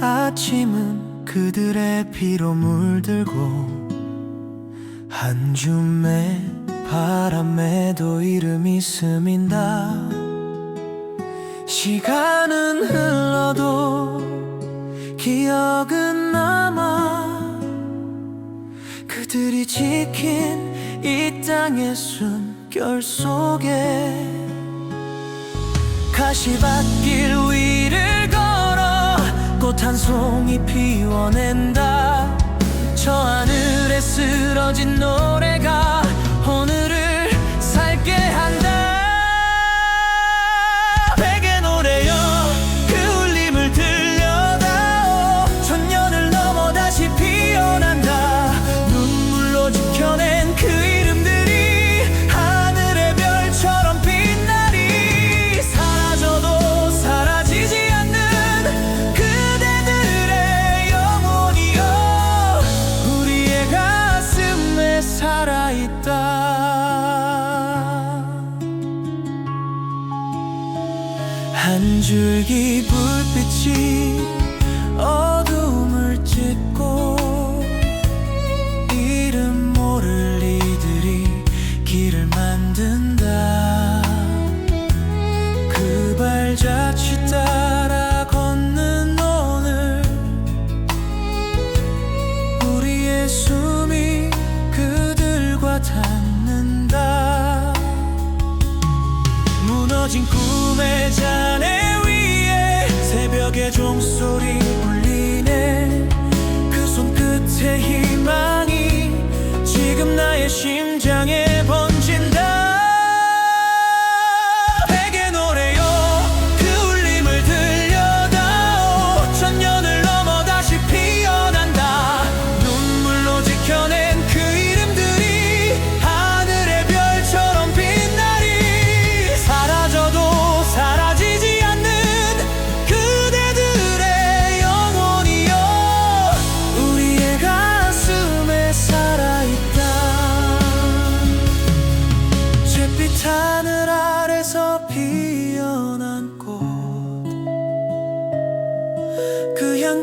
아침은 그들의 피로 물들고 한 줌의 바람에도 이름이 스민다. 시간은 흘러도 기억은 남아. 그들이 지킨 이 땅의 숨결 속에 가시밭길 걸어 꽃한 송이 피워낸다. 저 하늘에 쓰러진 노 한 줄기 불빛이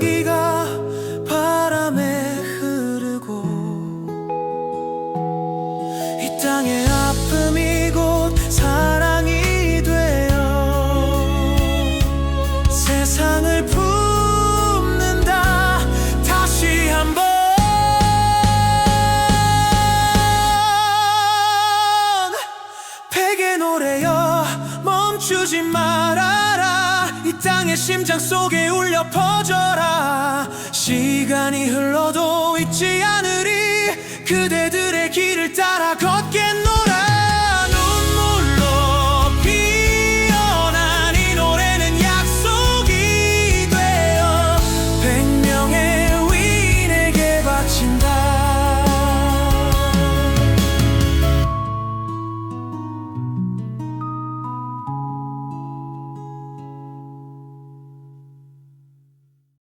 향기가 바람에 흐르고 이 땅의 아픔이 곧 사랑이 되어 세상을 품는다. 다시 한번 베개 노래여 멈추지 이 땅의 심장 속에 울려 퍼져라. 시간이 흘러도 잊지 않으리. 걷겠노